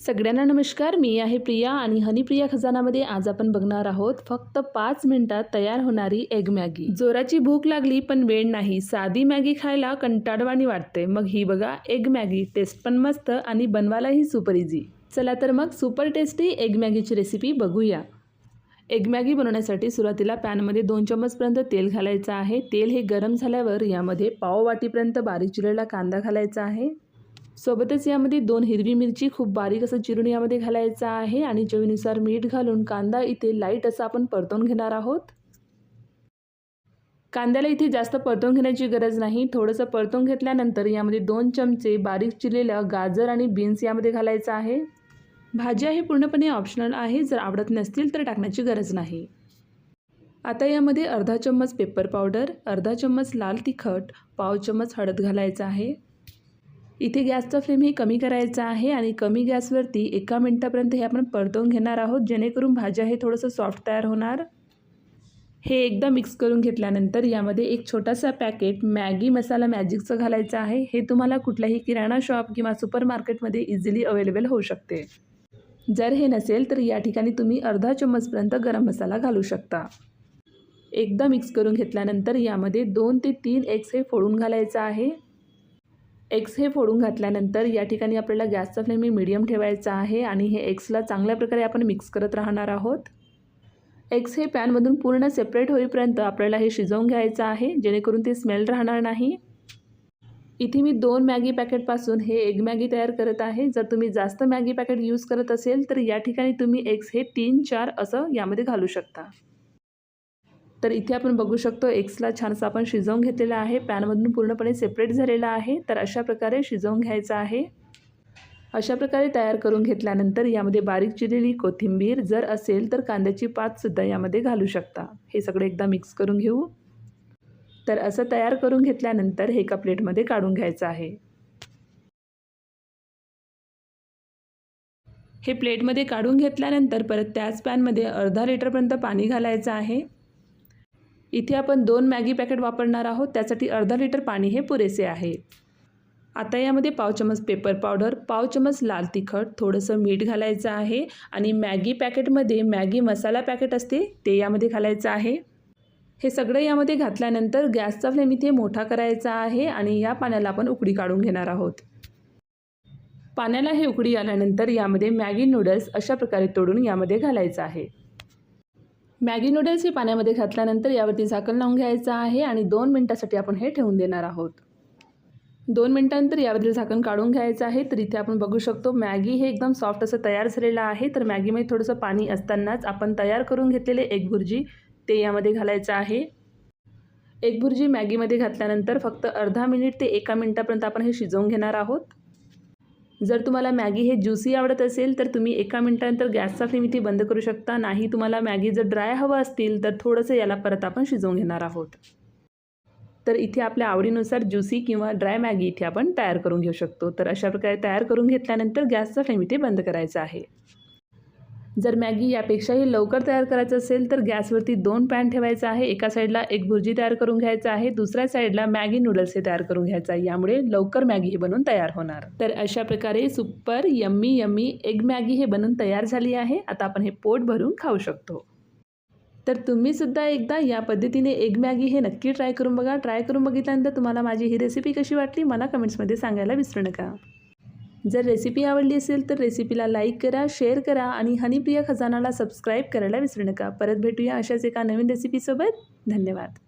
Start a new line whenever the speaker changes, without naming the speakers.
सगळ्यांना नमस्कार मी आहे प्रिया आणि हनीप्रिया खजानामध्ये आज आपण बघणार आहोत फक्त पाच मिनिटात तयार होणारी एग मॅगी. जोराची भूक लागली पण वेळ नाही साधी मॅगी खायला कंटाळवाणी वाटते. मग ही बघा एग मॅगी टेस्ट पण मस्त आणि बनवायलाही सुपर इझी चला तर मग सुपर टेस्टी एग मॅगीची रेसिपी बघूया. एग मॅगी बनवण्यासाठी सुरुवातीला पॅनमध्ये दोन चम्मचपर्यंत तेल घालायचं आहे. तेल हे गरम झाल्यावर यामध्ये पाव वाटीपर्यंत बारीक चिरलेला कांदा घालायचा आहे. सोबतच यामध्ये दोन हिरवी मिरची खूप बारीक असं चिरून यामध्ये घालायचं आहे आणि चवीनुसार मीठ घालून कांदा इथे लाइट असा आपण परतवून घेणार आहोत. कांद्याला इथे जास्त परतून घेण्याची गरज नाही. थोडंसं परतून घेतल्यानंतर यामध्ये दोन चमचे बारीक चिरलेलं गाजर आणि बीन्स यामध्ये घालायचं आहे. भाज्या हे पूर्णपणे ऑप्शनल आहे. जर आवडत नसतील तर टाकण्याची गरज नाही. आता यामध्ये अर्धा चम्मच पेपर पावडर अर्धा चम्मच लाल तिखट पाव चम्मच हळद घालायचं आहे. इथे गॅसचा फ्लेम हे कमी करायचा आहे आणि कमी गॅसवरती एका मिनटापर्यंत हे आपण परतवून घेणार आहोत जेणेकरून भाज्या हे थोडंसं सॉफ्ट तयार होणार. हे एकदा मिक्स करून घेतल्यानंतर यामध्ये एक छोटासा पॅकेट मॅगी मसाला मॅजिकचं घालायचं आहे. हे तुम्हाला कुठल्याही किराणा शॉप किंवा सुपर मार्केटमध्ये इझिली अवेलेबल होऊ शकते. जर हे नसेल तर या ठिकाणी तुम्ही अर्धा चम्मचपर्यंत गरम मसाला घालू शकता. एकदा मिक्स करून घेतल्यानंतर यामध्ये दोन ते तीन एग्स हे फोडून घालायचं आहे. एग्स हे फोडून घातल्यानंतर या ठिकाणी आपल्याला गॅसचा फ्लेम मीडियम ठेवायचा आहे आणि हे एग्सला चांगल्या प्रकारे आपण मिक्स करत राहणार आहोत. एग्स हे पॅनमधून पूर्ण सेपरेट होईपर्यंत आपल्याला हे शिजवून घ्यायचं आहे जेणेकरून ते स्मेल राहणार नाही. इथे मी दोन मॅगी पॅकेटपासून हे एग मॅगी तयार करत आहे. जर तुम्ही जास्त मॅगी पॅकेट यूज करत असेल तर या ठिकाणी तुम्ही एग्स हे तीन चार असं यामध्ये घालू शकता. तर इथे आपण बघू शकतो एक्सला छानसा आपण शिजवून घेतलेला आहे. पॅनमधून पूर्णपणे सेपरेट झालेला आहे. तर अशा प्रकारे शिजवून घ्यायचं आहे. अशा प्रकारे तयार करून घेतल्यानंतर यामध्ये बारीक चिरलेली कोथिंबीर जर असेल तर कांद्याची पातसुद्धा यामध्ये घालू शकता. हे सगळं एकदा मिक्स करून घेऊ. तर असं तयार करून घेतल्यानंतर हे एका प्लेटमध्ये काढून घ्यायचं आहे. हे प्लेटमध्ये काढून घेतल्यानंतर परत त्याच पॅनमध्ये अर्धा लिटरपर्यंत पाणी घालायचं आहे. इथे आपण दोन मॅगी पॅकेट वापरणार आहोत त्यासाठी अर्धा लिटर पाणी हे पुरेसे आहे. आता यामध्ये पाव चमच पेपर पावडर पाव चमच लाल तिखट थोडंसं मीठ घालायचं आहे आणि मॅगी पॅकेटमध्ये मॅगी मसाला पॅकेट असते ते यामध्ये घालायचं आहे. हे सगळं यामध्ये घातल्यानंतर गॅसचा फ्लेम इथे मोठा करायचा आहे आणि या पाण्याला आपण उकडी काढून घेणार आहोत. पाण्याला हे उकडी आल्यानंतर यामध्ये मॅगी नूडल्स अशा प्रकारे तोडून यामध्ये घालायचं आहे. मॅगी नूडल्स हे पाण्यामध्ये घातल्यानंतर यावरती झाकण लावून घ्यायचं आहे आणि दोन मिनटासाठी आपण हे ठेवून देणार आहोत. दोन मिनटानंतर यावरील झाकण काढून घ्यायचं आहे. तर इथे आपण बघू शकतो मॅगी हे एकदम सॉफ्ट असं तयार झालेलं आहे. तर मॅगीमध्ये थोडंसं पाणी असतानाच आपण तयार करून घेतलेले एक भुर्जी ते यामध्ये घालायचं आहे. एक भुर्जी मॅगीमध्ये घातल्यानंतर फक्त अर्धा मिनिट ते एका मिनटापर्यंत आपण हे शिजवून घेणार आहोत. जर तुम्हाला मॅगी हे ज्युसी आवडत असेल तर तुम्ही एका मिनटानंतर गॅसचा फ्लेम इथे बंद करू शकता. नाही तुम्हाला मॅगी जर ड्राय हवं असतील तर थोडंसं याला परत आपण शिजवून घेणार आहोत. तर इथे आपल्या आवडीनुसार ज्युसी किंवा ड्राय मॅगी इथे आपण तयार करून घेऊ शकतो. तर अशा प्रकारे तयार करून घेतल्यानंतर गॅसचा फ्लेम इथे बंद करायचा आहे. जर मॅगी यापेक्षाही लवकर तयार करायचं असेल तर गॅसवरती दोन पॅन ठेवायचं आहे. एका साईडला एक भुर्जी तयार करून घ्यायचं आहे. दुसऱ्या साईडला मॅगी नूडल्स हे तयार करून घ्यायचं आहे. यामुळे लवकर मॅगी हे बनवून तयार होणार. तर अशा प्रकारे super yummy yummy egg Maggi हे बनवून तयार झाली आहे. आता आपण हे पोट भरून खाऊ शकतो. तर तुम्ही सुद्धा एकदा या पद्धतीने एग मॅगी हे नक्की ट्राय करून बघा. ट्राय करून बघितल्यानंतर तुम्हाला माझी ही रेसिपी कशी वाटली मला कमेंट्समध्ये सांगायला विसरू नका. जर रेसिपी आवडली असेल तर रेसिपीला लाईक करा शेअर करा आणि हनीप्रिया खजानाला सबस्क्राईब करायला विसरू नका. परत भेटूया अशाच एका नवीन रेसिपीसोबत धन्यवाद.